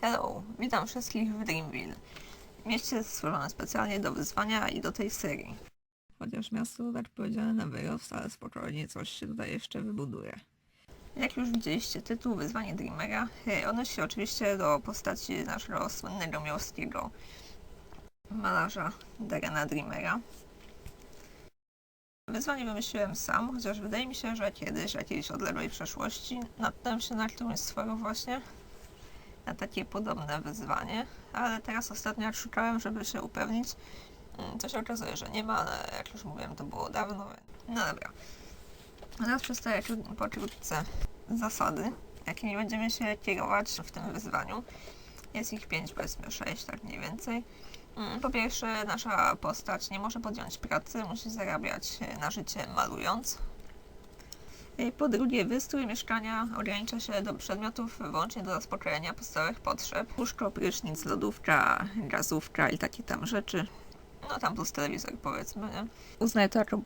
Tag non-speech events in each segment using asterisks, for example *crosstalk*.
Hello, witam wszystkich w Dreamville. Mieście stworzone specjalnie do wyzwania i do tej serii. Chociaż miasto tak powiedziane na wyrost, ale spokojnie coś się tutaj jeszcze wybuduje. Jak już widzieliście tytuł Wyzwanie Dreamera, e, odnosi się oczywiście do postaci naszego słynnego miałskiego malarza Darena Dreamera. Wyzwanie wymyśliłem sam, chociaż wydaje mi się, że kiedyś, w jakiejś odległej przeszłości, natknąłem się na którymś z właśnie na takie podobne wyzwanie, ale teraz ostatnio szukałem, żeby się upewnić, mm, to się okazuje, że nie ma, ale jak już mówiłem, to było dawno. No dobra. Teraz przedstawię kró- pokrótce zasady, jakimi będziemy się kierować w tym wyzwaniu. Jest ich pięć, powiedzmy sześć, tak mniej więcej. Mm, Po pierwsze, nasza postać nie może podjąć pracy, musi zarabiać e, na życie malując. Po drugie, wystrój mieszkania ogranicza się do przedmiotów wyłącznie do zaspokojenia podstawowych potrzeb. Łóżko, prysznic, lodówka, gazówka i takie tam rzeczy. No tam plus telewizor powiedzmy? Uznaję to jako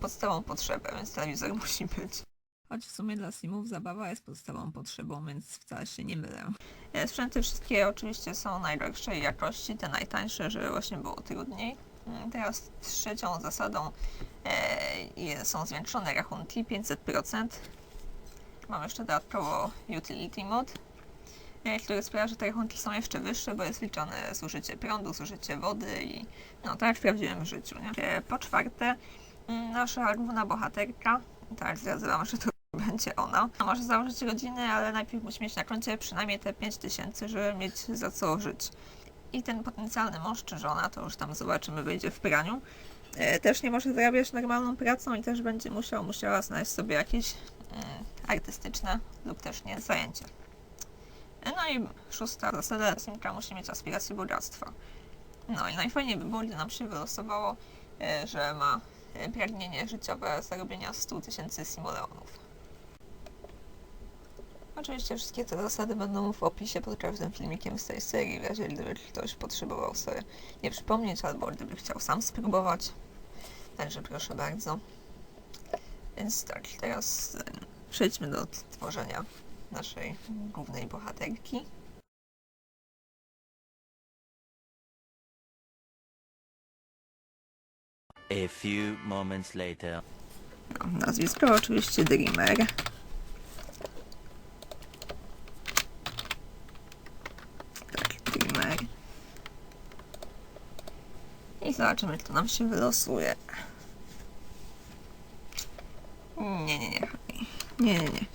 podstawową potrzebę, więc telewizor *laughs* musi być. Choć w sumie dla simów zabawa jest podstawową potrzebą, więc wcale się nie mylę. E, Sprzęty wszystkie oczywiście są najgorszej jakości, te najtańsze, żeby właśnie było trudniej. Teraz trzecią zasadą e, są zwiększone rachunki 500%. Mam jeszcze dodatkowo utility mod, e, który sprawia, że te rachunki są jeszcze wyższe, bo jest liczone zużycie prądu, zużycie wody i no tak w prawdziwym życiu. Nie? E, Po czwarte, mm, nasza główna bohaterka, tak zdradzę że to *laughs* będzie ona. Może założyć rodzinę, ale najpierw musi mieć na koncie przynajmniej te 5000, żeby mieć za co żyć. I ten potencjalny mąż czy żona, to już tam zobaczymy, wyjdzie w praniu, e, też nie może zarabiać normalną pracą i też będzie musiał, musiała znaleźć sobie jakieś mm, artystyczne lub też nie zajęcie. E, No i szósta zasada, Simka musi mieć aspiracje bogactwa. No i najfajniej by było, gdy nam się wylosowało, e, że ma e, pragnienie życiowe zarobienia 100 tysięcy simoleonów. Oczywiście wszystkie te zasady będą w opisie pod każdym filmikiem z tej serii, razie gdyby ktoś potrzebował sobie nie przypomnieć, albo gdyby chciał sam spróbować. Także proszę bardzo. Więc tak, teraz przejdźmy do tworzenia naszej głównej bohaterki. A few moments later. No, nazwisko oczywiście Dreamer. Tak, Dreamer. I zobaczymy, kto nam się wylosuje. Nie, nie, nie. Nie, nie, nie.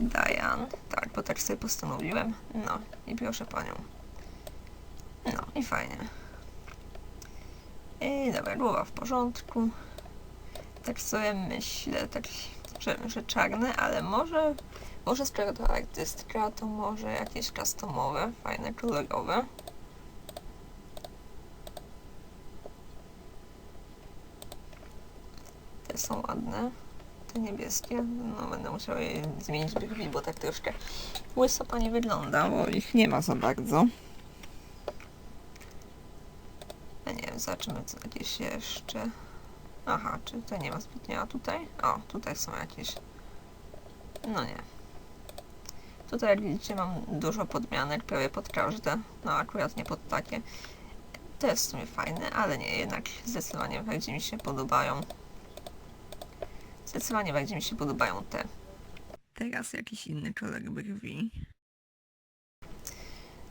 *laughs* Diane. Tak, bo tak sobie postanowiłem. No, i proszę panią. No, i fajnie. I dobra, głowa w porządku tak sobie myślę, tak, że, że czarne, ale może, może skoro to artystka, to może jakieś customowe, fajne, kolorowe. Te są ładne, te niebieskie, no będę musiała je zmienić brwi, bo tak troszkę łyso pani wygląda, bo ich nie ma za bardzo. Ja nie wiem, zobaczymy co jakieś jeszcze. Aha, czy tutaj nie ma zbytnio, a tutaj? O, tutaj są jakieś. No nie. Tutaj jak widzicie mam dużo podmianek, prawie pod każde. No akurat nie pod takie. To jest w sumie fajne, ale nie, jednak zdecydowanie bardziej mi się podobają. Zdecydowanie bardziej mi się podobają te. Teraz jakiś inny kolor brwi.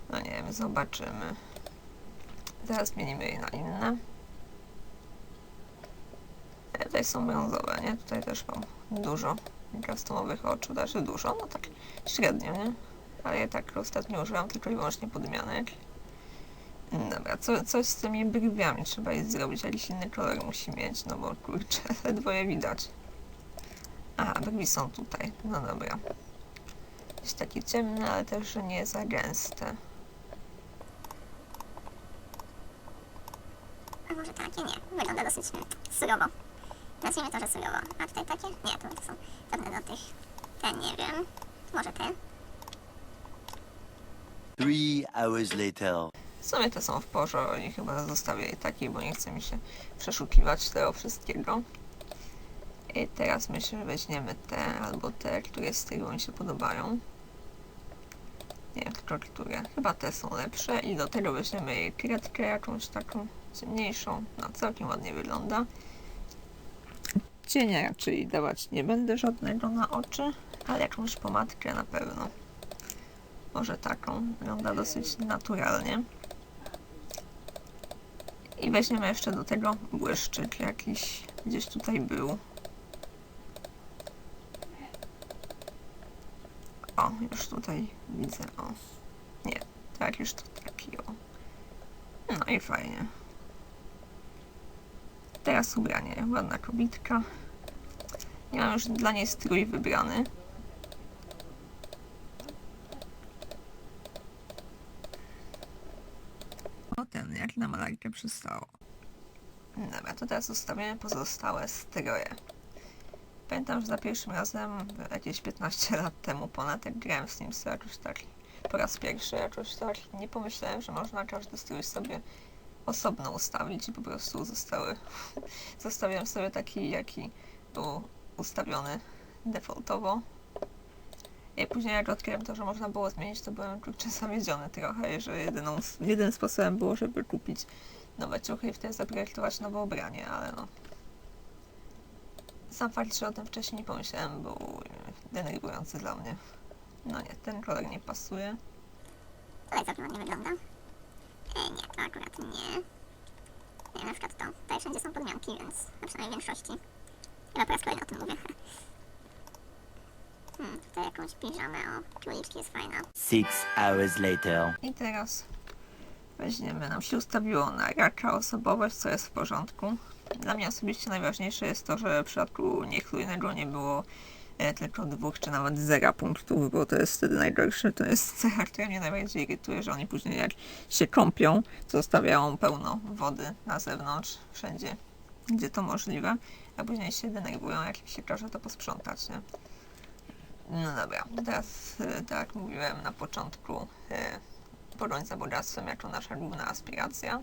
No nie wiem, zobaczymy. Teraz zmienimy je na inne. E, Tutaj są brązowe, nie? Tutaj też mam dużo customowych oczu, znaczy dużo, no tak średnio, nie? Ale ja tak ostatnio używam tylko i wyłącznie podmianek. Dobra, co, coś z tymi brwiami trzeba jest zrobić, jakiś inny kolor musi mieć, no bo kurczę, *laughs* ledwo je widać. Aha, brwi są tutaj, no dobra. Jest takie ciemne, ale też nie za gęste. A może takie? Nie. Wygląda dosyć mm, surowo. Nazwijmy to, że surowo. A tutaj takie? Nie, to, to są pewne do tych. Te nie wiem. Może te? Three hours later. W sumie te są w porządku i chyba zostawię je takie, bo nie chce mi się przeszukiwać tego wszystkiego. I teraz myślę, że weźmiemy te albo te, które z tego mi się podobają. Nie tylko które. Chyba te są lepsze i do tego weźmiemy kredkę jakąś taką ciemniejszą. No całkiem ładnie wygląda. Cienia raczej dawać nie będę żadnego na oczy, ale jakąś pomadkę na pewno. Może taką. Wygląda dosyć naturalnie. I weźmiemy jeszcze do tego błyszczyk jakiś gdzieś tutaj był. O, już tutaj widzę, o. Nie, tak, już tu taki, o. No i fajnie. Teraz ubranie, ładna kobitka. Nie mam już dla niej strój wybrany. O ten, jak na malarkę przystało. Dobra, to teraz ustawiamy pozostałe stroje. Pamiętam, że za pierwszym razem jakieś 15 lat temu ponad jak grałem w Simsy jakoś tak po raz pierwszy jakoś tak nie pomyślałem, że można każdy strój sobie osobno ustawić i po prostu zostały *laughs* sobie taki jaki był ustawiony defaultowo. I później jak odkryłem to, że można było zmienić, to byłem *laughs* kurczę zawiedziony trochę, że jedyną, jedynym sposobem było, żeby kupić nowe ciuchy i wtedy zaprojektować nowe ubranie, ale no. Sam fakt, że o tym wcześniej nie pomyślałem, był denerwujący dla mnie. No nie, ten kolor nie pasuje. Tutaj całkiem ładnie wygląda. E, nie, to akurat nie. Nie, na przykład to. Tutaj wszędzie są podmianki, więc na przynajmniej w większości. Chyba po raz kolejny o tym mówię. *laughs* Hmm, tutaj jakąś piżamę, o, króliczki jest fajna. Six hours later. I teraz weźmiemy, nam się ustawiło na raka osobowość, co jest w porządku. Dla mnie osobiście najważniejsze jest to, że w przypadku niechlujnego nie było e, tylko dwóch czy nawet zera punktów, bo to jest wtedy najgorsze. To jest *laughs* cecha, która mnie najbardziej irytuje, że oni później jak się kąpią, zostawiają pełno wody na zewnątrz, wszędzie, gdzie to możliwe, a później się denerwują, jak się każe to posprzątać, nie? No dobra, teraz, e, tak jak mówiłem na początku, e, pogoń za bogactwem jako nasza główna aspiracja.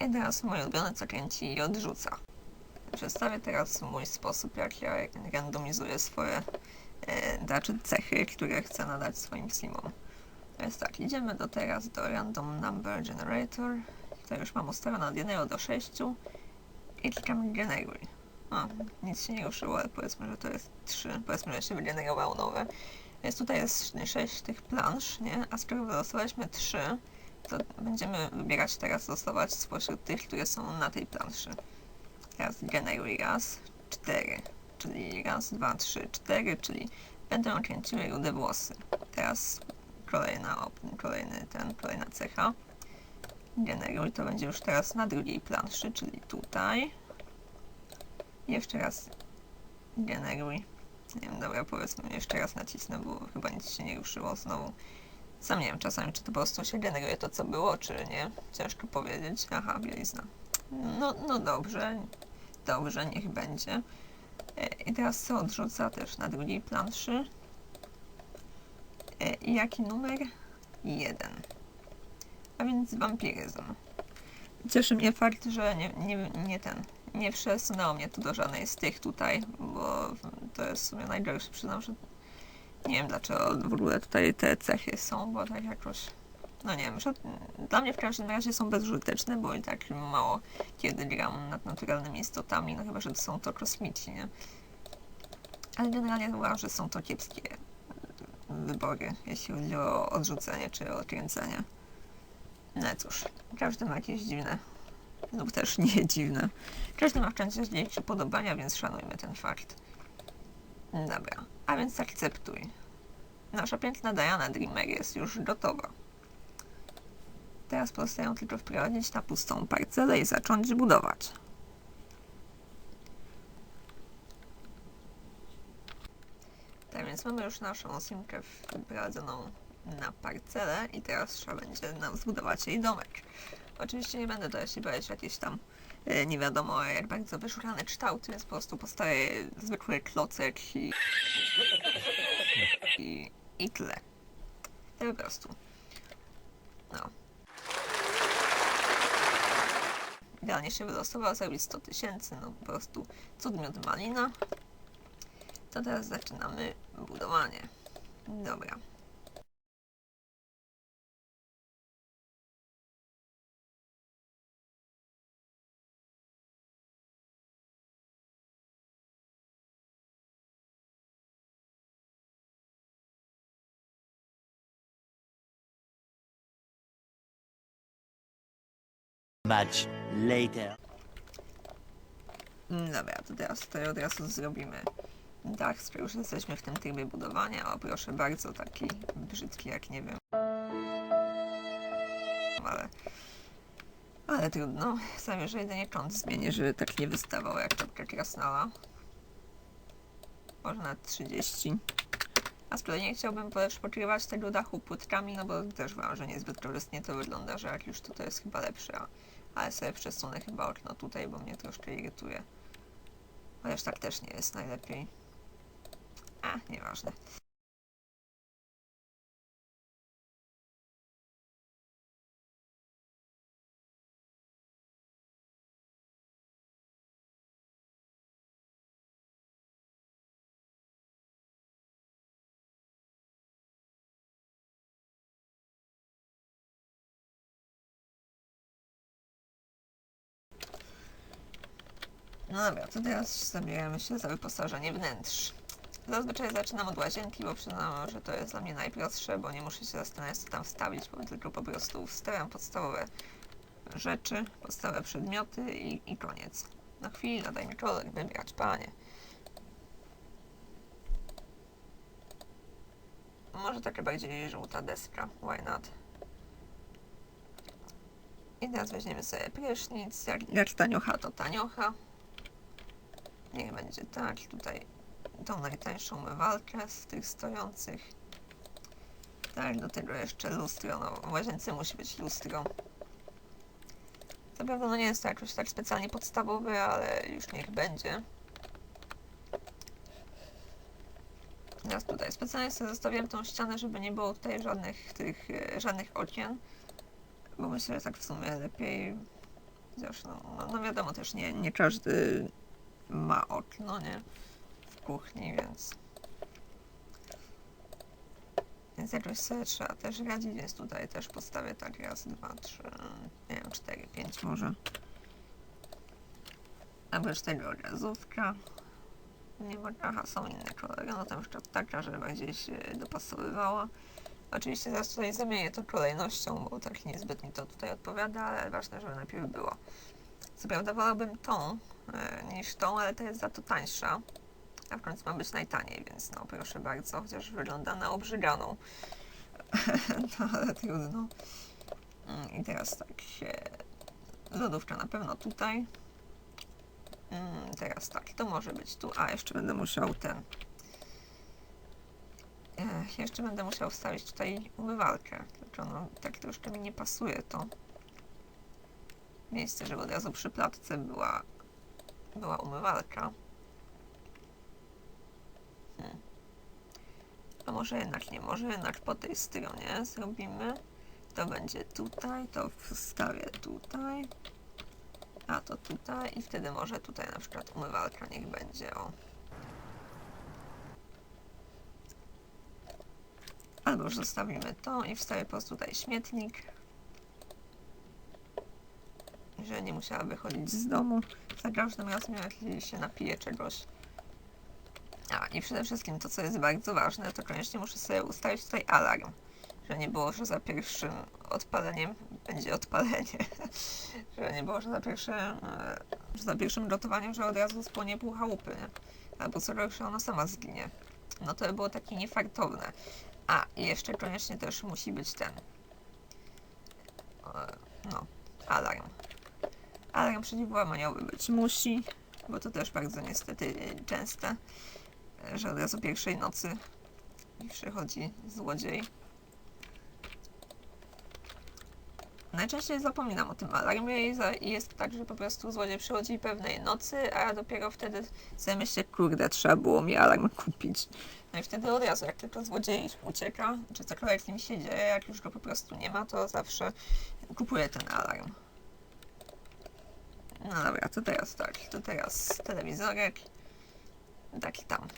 I teraz moje ulubione co kręci i odrzuca. Przedstawię teraz mój sposób, jak ja randomizuję swoje e, znaczy cechy, które chcę nadać swoim simom. Jest tak, idziemy do teraz do Random Number Generator. To już mam ustawione od 1 do 6 i klikam Generuj. O, nic się nie ruszyło, ale powiedzmy, że to jest 3. Powiedzmy, że się wygenerowało nowe. Więc tutaj jest 6 tych plansz, nie? A skoro wylosowaliśmy 3, to będziemy wybierać teraz losować spośród tych, które są na tej planszy. Teraz generuj raz, 4, czyli raz, dwa, trzy, cztery, czyli będą kręciły rude włosy. Teraz kolejna, kolejny ten, kolejna cecha. Generuj to będzie już teraz na drugiej planszy, czyli tutaj. Jeszcze raz generuj. Nie wiem, dobra, powiedzmy jeszcze raz nacisnę, bo chyba nic się nie ruszyło znowu. Sam nie wiem czasami, czy to po prostu się generuje to, co było, czy nie. Ciężko powiedzieć. Aha, bielizna. No, no dobrze, dobrze, niech będzie. E, I teraz co odrzuca też na drugiej planszy. E, I jaki numer? Jeden. A więc wampiryzm. Cieszy mnie fakt, że nie, nie, nie ten, nie przesunęło mnie tu do żadnej z tych tutaj, bo to jest w sumie najgorsze. Przyznam, że nie wiem dlaczego w ogóle tutaj te cechy są, bo tak jakoś, no nie wiem, dla mnie w każdym razie są bezużyteczne, bo i tak mało kiedy gram nad naturalnymi istotami, no chyba, że to są to kosmici, nie? Ale generalnie uważam, że są to kiepskie wybory, jeśli chodzi o odrzucenie czy odkręcenie. No cóż, każdy ma jakieś dziwne lub też *laughs* nie dziwne. Każdy ma w części dzielić upodobania, więc szanujmy ten fakt. Dobra, a więc akceptuj. Nasza piękna Diana Dreamer jest już gotowa. Teraz pozostają tylko wprowadzić na pustą parcelę i zacząć budować. Tak więc mamy już naszą simkę wprowadzoną na parcelę i teraz trzeba będzie nam zbudować jej domek. Oczywiście nie będę tutaj się bawić w jakieś tam e, nie wiadomo bardzo wyszukane kształty, więc po prostu postawię zwykły klocek i, i, i tyle. Tak po prostu. No. Idealnie się wylosował, zrobić 100 tysięcy, no po prostu cud miód malina. To teraz zaczynamy budowanie. Dobra. Much later. Mm, Dobra, to teraz tutaj od razu zrobimy dach, skoro już jesteśmy w tym trybie budowania. O, proszę bardzo, taki brzydki jak nie wiem. Ale, ale trudno. Zamierzę jedynie kąt zmienię, żeby tak nie wystawał jak czapka krasnala. Może na 30. A z kolei nie chciałbym też pokrywać tego dachu płytkami, no bo też uważam, że niezbyt korzystnie to wygląda, że jak już tutaj jest chyba lepsze, ale sobie przesunę chyba okno tutaj, bo mnie troszkę irytuje. Chociaż tak też nie jest najlepiej. A, nieważne. Dobra, to teraz zabieramy się za wyposażenie wnętrz. Zazwyczaj zaczynam od łazienki, bo przyznam, że to jest dla mnie najprostsze, bo nie muszę się zastanawiać, co tam wstawić, bo tylko po prostu wstawiam podstawowe rzeczy, podstawowe przedmioty i, i koniec. Na chwilę, daj mi kolor wybrać, panie. Może taka bardziej żółta deska, why not? I teraz weźmiemy sobie prysznic, jak, jak taniocha to taniocha. Niech będzie tak, tutaj tą najtańszą umywalkę z tych stojących. Tak, do tego jeszcze lustro, no w łazience musi być lustro. Prawda no nie jest to jakoś tak specjalnie podstawowy, ale już niech będzie. Teraz tutaj specjalnie sobie zostawiłem tą ścianę, żeby nie było tutaj żadnych tych, e, żadnych okien. Bo myślę, że tak w sumie lepiej. Chociaż no, no, no wiadomo też nie, nie każdy ma okno, nie? W kuchni, więc... Więc jakoś sobie trzeba też radzić, więc tutaj też postawię tak raz, dwa, trzy, nie wiem, cztery, pięć może. Oprócz tego gazówka. Nie ma, aha, są inne kolory, no to na przykład taka, żeby bardziej się dopasowywała. Oczywiście zaraz tutaj zamienię to kolejnością, bo tak niezbyt mi to tutaj odpowiada, ale ważne, żeby najpierw było. Co prawda wolałbym tą e, niż tą, ale to jest za to tańsza. A w końcu ma być najtaniej, więc no proszę bardzo, chociaż wygląda na obrzyganą. *laughs* no ale trudno. Mm, I teraz tak, e, lodówka na pewno tutaj. Mm, teraz tak, to może być tu. A, jeszcze będę musiał ten... E, jeszcze będę musiał wstawić tutaj umywalkę. Tylko no, tak troszkę mi nie pasuje to miejsce, żeby od razu przy platce była, była umywalka. Hmm. A może jednak nie, może jednak po tej stronie zrobimy. To będzie tutaj, to wstawię tutaj. A to tutaj i wtedy może tutaj na przykład umywalka niech będzie o. Albo już zostawimy to i wstawię po prostu tutaj śmietnik że nie musiała wychodzić z domu. Za każdym razem, jak się napije czegoś. A i przede wszystkim to, co jest bardzo ważne, to koniecznie muszę sobie ustawić tutaj alarm. Że nie było, że za pierwszym odpaleniem będzie odpalenie. *laughs* że nie było, że za pierwszym, e, że za pierwszym gotowaniem, że od razu spłonie pół chałupy, nie? Albo co gorsza, ona sama zginie. No to by było takie niefartowne. A, i jeszcze koniecznie też musi być ten. e, No, alarm. Alarm przeciwłamaniowy być musi, bo to też bardzo niestety częste, że od razu pierwszej nocy przychodzi złodziej. Najczęściej zapominam o tym alarmie i jest tak, że po prostu złodziej przychodzi pewnej nocy, a dopiero wtedy sobie myślę, kurde, trzeba było mi alarm kupić. No i wtedy od razu, jak tylko złodziej ucieka, czy cokolwiek z nim się dzieje, jak już go po prostu nie ma, to zawsze kupuję ten alarm. No dobra, to teraz tak, to teraz telewizorek. Taki tam.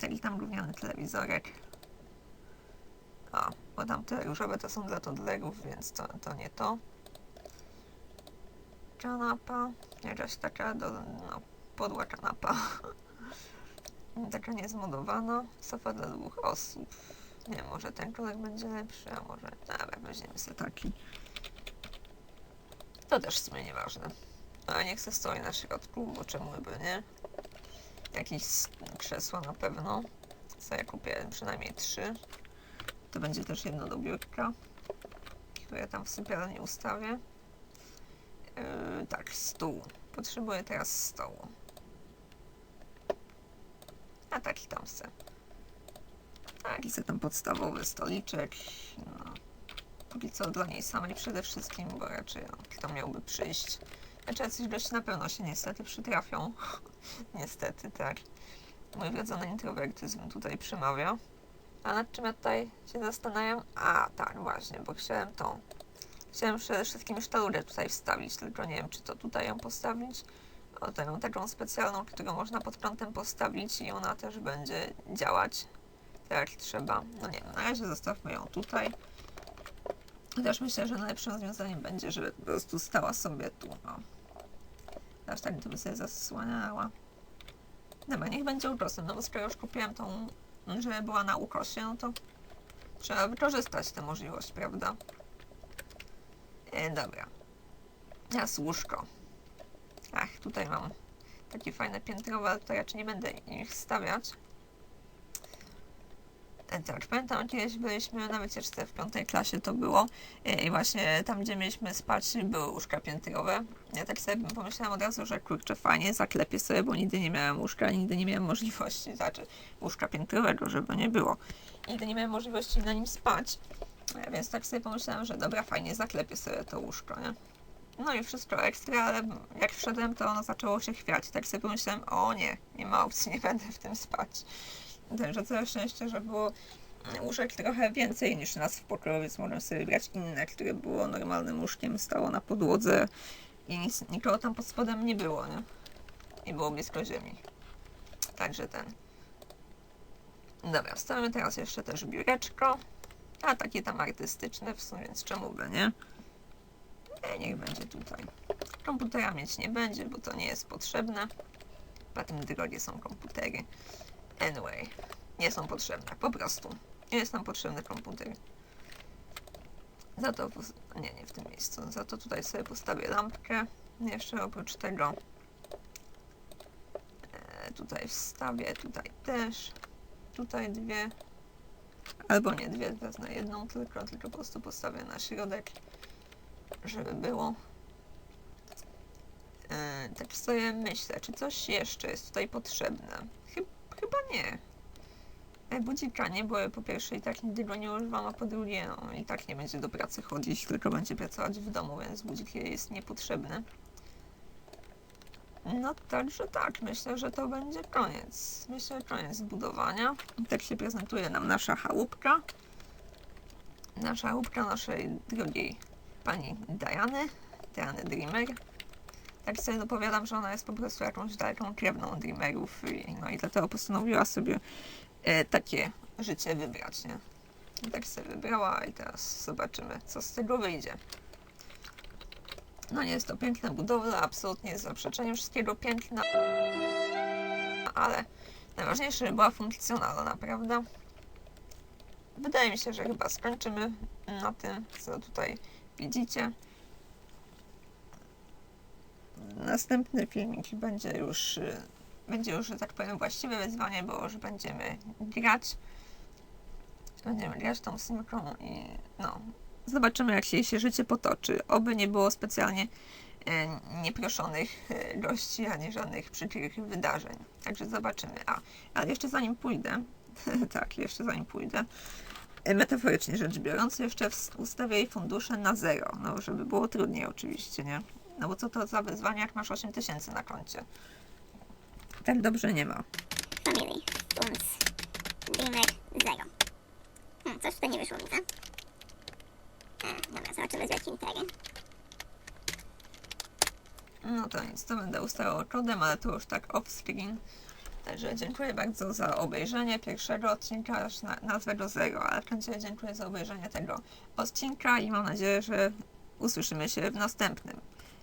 Taki tam gówniany telewizorek. O, bo tam te różowe to są dla toddlerów, więc to, to nie to. Kanapa. Jakaś taka do, no, podła kanapa. *laughs* taka niezmodowana. Sofa dla dwóch osób. Nie, może ten kolor będzie lepszy, a może... Dobra, weźmiemy sobie taki. To też w sumie nieważne. A niech se stoi na środku, bo czemu by nie? Jakieś krzesła na pewno. Co ja kupię przynajmniej trzy. To będzie też jedno do biurka, które tam w sypialni ustawię. Yy, tak, stół. Potrzebuję teraz stołu. A taki tam se. Taki se tam podstawowy stoliczek. No. Póki co dla niej samej przede wszystkim, bo raczej no, kto miałby przyjść. Znaczy jacyś gości na pewno się niestety przytrafią. *laughs* niestety, tak. Mój wrodzony introwertyzm tutaj przemawia. A nad czym ja tutaj się zastanawiam? A, tak, właśnie, bo chciałem tą. Chciałem przede wszystkim sztalurę tutaj wstawić, tylko nie wiem, czy to tutaj ją postawić. O, tę taką specjalną, którą można pod prądem postawić i ona też będzie działać tak trzeba. No nie wiem, na razie zostawmy ją tutaj. Chociaż myślę, że najlepszym rozwiązaniem będzie, żeby po prostu stała sobie tu. No. Aż tak to by sobie zasłaniała. Dobra, niech będzie ukrosem, no bo skoro już kupiłem tą, żeby była na ukrosie, no to trzeba wykorzystać tę możliwość, prawda? E, dobra. Teraz łóżko. Ach, tutaj mam takie fajne piętrowe, to raczej nie będę ich stawiać. E, Tak, pamiętam kiedyś byliśmy na wycieczce w piątej klasie to było e, i właśnie tam gdzie mieliśmy spać były łóżka piętrowe. Ja tak sobie pomyślałam od razu, że kurczę fajnie, zaklepię sobie, bo nigdy nie miałem łóżka, nigdy nie miałem możliwości, znaczy łóżka piętrowego, żeby nie było. Nigdy nie miałem możliwości na nim spać, e, więc tak sobie pomyślałam, że dobra, fajnie, zaklepię sobie to łóżko, nie? No i wszystko ekstra, ale jak wszedłem, to ono zaczęło się chwiać. Tak sobie pomyślałem, o nie, nie ma opcji, nie będę w tym spać. Także całe szczęście, że było łóżek trochę więcej niż nas w pokoju, więc mogłem sobie wybrać inne, które było normalnym łóżkiem, stało na podłodze i nic, nikogo tam pod spodem nie było, nie? I było blisko ziemi. Także ten. Dobra, wstawimy teraz jeszcze też biureczko. A takie tam artystyczne w sumie, więc czemu by, nie? Nie, niech będzie tutaj. Komputera mieć nie będzie, bo to nie jest potrzebne. Poza tym drogie są komputery. Anyway, nie są potrzebne, po prostu. Nie jest nam potrzebny komputer. Za to, nie, nie w tym miejscu. Za to tutaj sobie postawię lampkę. Jeszcze oprócz tego e, tutaj wstawię, tutaj też. Tutaj dwie. Albo nie dwie, wezmę jedną tylko, tylko po prostu postawię na środek, żeby było. E, tak sobie myślę, czy coś jeszcze jest tutaj potrzebne. Chyb, chyba nie. E, Budzika nie, bo po pierwsze i tak nigdy go nie używam, a po drugie no, i tak nie będzie do pracy chodzić, tylko będzie pracować w domu, więc budzik jest niepotrzebny. No także tak, myślę, że to będzie koniec. Myślę, koniec budowania. Tak się prezentuje nam nasza chałupka. Nasza chałupka naszej drogiej pani Diany, Diany Dreamer. Tak sobie dopowiadam, że ona jest po prostu jakąś daleką krewną Dreamerów i, no i dlatego postanowiła sobie e, takie życie wybrać, nie? I tak sobie wybrała i teraz zobaczymy, co z tego wyjdzie. No nie jest to piękna budowla, absolutnie jest zaprzeczeniem wszystkiego piękna, ale najważniejsze, żeby była funkcjonalna, prawda? Wydaje mi się, że chyba skończymy na tym, co tutaj widzicie. Następny filmik będzie już, y, będzie już, że tak powiem, właściwe wyzwanie, bo już będziemy grać. Będziemy grać tą simką i no, zobaczymy jak się, się życie potoczy. Oby nie było specjalnie e, nieproszonych e, gości, ani żadnych przykrych wydarzeń. Także zobaczymy. A, ale jeszcze zanim pójdę, *laughs* tak, jeszcze zanim pójdę, e, metaforycznie rzecz biorąc, jeszcze ustawię jej fundusze na zero, no żeby było trudniej oczywiście, nie? No bo co to za wyzwanie, jak masz 8 tysięcy na koncie? Tak dobrze nie ma. Family, Funds, Dreamer, Zero. Hmm, coś tutaj nie wyszło, widzę. E, dobra, zobaczymy z jakim teren. No to nic, to będę ustawiał kodem, ale to już tak off-screen. Także dziękuję bardzo za obejrzenie pierwszego odcinka, aż na, nazwę go Zero, ale w końcu dziękuję za obejrzenie tego odcinka i mam nadzieję, że usłyszymy się w następnym.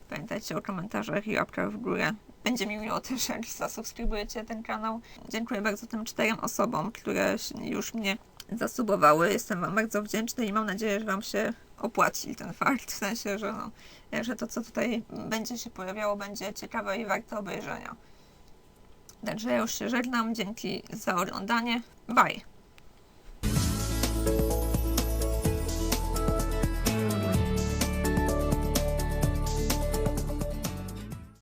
Pamiętajcie o komentarzach i łapkach w górę. Będzie mi miło też, jak zasubskrybujecie ten kanał. Dziękuję bardzo tym czterem osobom, które już mnie zasubowały. Jestem Wam bardzo wdzięczny i mam nadzieję, że Wam się opłaci ten fakt, w sensie, że, no, że to, co tutaj będzie się pojawiało, będzie ciekawe i warte obejrzenia. Także ja już się żegnam, dzięki za oglądanie, bye!